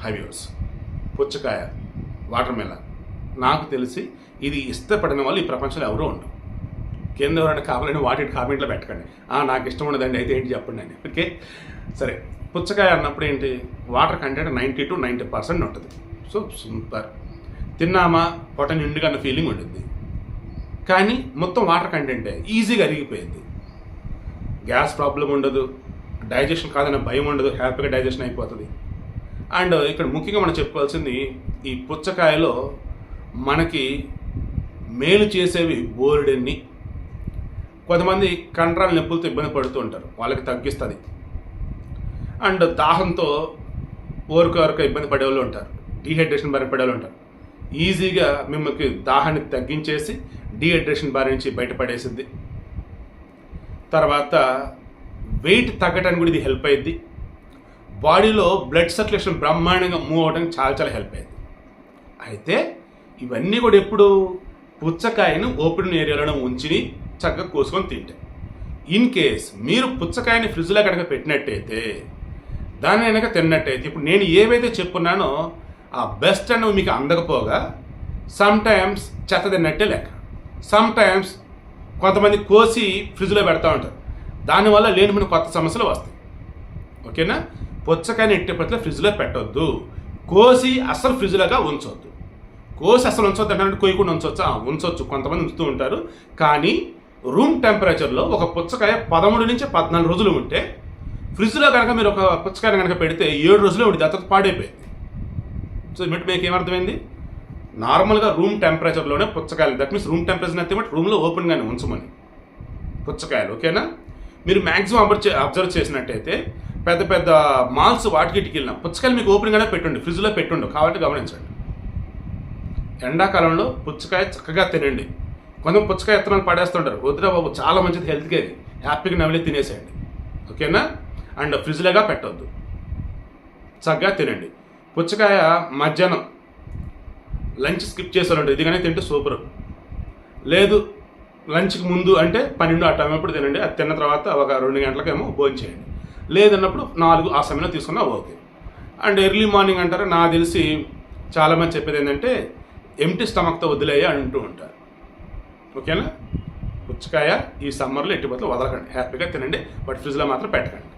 హైవ్యూస్ పుచ్చకాయ water melon నాకు తెలిసి ఇది ఇష్టపడిన వాళ్ళు ఈ ప్రపంచంలో ఎవరూ ఉండరు. కింద ఎవరైనా కావాలని వాటి కామెంట్లో పెట్టకండి. "ఆ, నాకు ఇష్టం ఉండదండి అయితే ఏంటి చెప్పండి అని. ఓకే? సరే పుచ్చకాయ అన్నప్పుడు ఏంటి? Water content ninety two ninety percent ఉంటుంది. So super. తిన్నామా? పొట్ట నిండుగా అన్న ఫీలింగ్ ఉంటుంది కానీ మొత్తం వాటర్ కంటెంటే ఈజీగా అరిగిపోయింది. గ్యాస్ ప్రాబ్లం ఉండదు. డైజెషన్ కాదన్న భయం ఉండదు. హ్యాపీగా డైజెషన్ అయిపోతుంది. అండ్ ఇక్కడ ముఖ్యంగా మనం చెప్పుకోవాల్సింది ఈ పుచ్చకాయలో మనకి మేలు చేసేవి బోర్డెన్ని. కొంతమంది కండరాల నొప్పులతో ఇబ్బంది పడుతూ ఉంటారు. వాళ్ళకి తగ్గిస్తుంది. అండ్ దాహంతో ఓరుక వరకు ఇబ్బంది పడేవాళ్ళు ఉంటారు. డీహైడ్రేషన్ బారిన పడేవాళ్ళు ఉంటారు. ఈజీగా మిమ్మల్ని దాహాన్ని తగ్గించేసి డీహైడ్రేషన్ బారి నుంచి బయటపడేసింది. తర్వాత వెయిట్ తగ్గడానికి కూడా ఇది హెల్ప్ అయ్యింది బాడీలో బ్లడ్ సర్క్యులేషన్ బ్రహ్మాండంగా మూవ్ అవడానికి చాలా చాలా హెల్ప్ అయింది. అయితే ఇవన్నీ కూడా ఎప్పుడు? పుచ్చకాయను ఓపెన్ ఏరియాలో ఉంచి చక్కగా కోసుకొని తింటే. ఇన్ కేస్ మీరు పుచ్చకాయని ఫ్రిడ్జ్లో కనుక పెట్టినట్టయితే దాన్ని కనుక తిన్నట్టయితే ఇప్పుడు నేను ఏవైతే చెప్పున్నానో ఆ బెస్ట్ అనేవి మీకు అందకపోగా సమ్ టైమ్స్ చెత్త తిన్నట్టే లెక్క. సమ్ టైమ్స్ కొంతమంది కోసి ఫ్రిడ్జ్లో పెడతా ఉంటారు. దానివల్ల లేనిపోయిన కొత్త సమస్యలు వస్తాయి. ఓకేనా? పుచ్చకాయని ఎట్టి పట్ల ఫ్రిడ్జ్లో పెట్టొద్దు. కోసి అసలు ఫ్రిడ్జ్లోగా ఉంచొద్దు. కోసి అసలు ఉంచొద్దు అంటే కొయ్యకుండా ఉంచొచ్చు? ఉంచవచ్చు ఉంచొచ్చు. కొంతమంది ఉంచుతూ ఉంటారు. కానీ రూమ్ టెంపరేచర్లో ఒక పుచ్చకాయ పదమూడు నుంచి పద్నాలుగు రోజులు ఉంటే ఫ్రిడ్జ్లో కనుక మీరు ఒక పుచ్చకాయ కనుక పెడితే ఏడు రోజులు ఉంటుంది ఆ తర్వాత పాడైపోయింది. సో మీకు మీకు ఏమర్థమైంది నార్మల్గా రూమ్ టెంపరేచర్లోనే పుచ్చకాయలు దట్ మీన్స్ రూమ్ టెంపరేచర్ అయితే రూమ్లో ఓపెన్గానే ఉంచమని. పుచ్చకాయలు ఓకేనా? మీరు మ్యాక్సిమం అబ్జర్వ్ అబ్జర్వ్ చేసినట్టయితే పెద్ద పెద్ద మాల్స్ వాటికి వెళ్ళినా. పుచ్చకాయలు మీకు ఓపెన్గానే పెట్టుండి ఫ్రిడ్జ్లో పెట్టుండు. కాబట్టి గమనించండి. ఎండాకాలంలో పుచ్చకాయ చక్కగా తినండి. కొంచెం పుచ్చకాయ ఎత్తనాలు పడేస్తుంటారు. వద్దురా బాబు చాలా మంచిది హెల్త్కి అది హ్యాపీగా నవ్వులే తినేసేయండి. ఓకేనా? అండ్ ఫ్రిడ్జ్లాగా పెట్టవద్దు చక్కగా తినండి. పుచ్చకాయ మధ్యాహ్నం. లంచ్ స్కిప్ చేసేవాళ్ళు ఇదిగానే తింటే సూపర్ లేదు లంచ్కి ముందు అంటే పన్నెండు ఆ టైం ఎప్పుడు తినండి. అది తిన్న తర్వాత ఒక రెండు గంటలకేమో భోజనం చేయండి. లేదన్నప్పుడు నాలుగు ఆ సమయంలో తీసుకున్నా ఓకే. అండ్ ఎర్లీ మార్నింగ్ అంటారు నాకు తెలిసి చాలామంది చెప్పేది ఏంటంటే ఎంటీ స్టమక్తో వదిలేయ అంటూ ఉంటారు. ఓకేనా? పుచ్చకాయ ఈ సమ్మర్లో ఎట్టి వదలకండి. హ్యాపీగా తినండి బట్ ఫ్రిడ్జ్లో మాత్రం పెట్టకండి.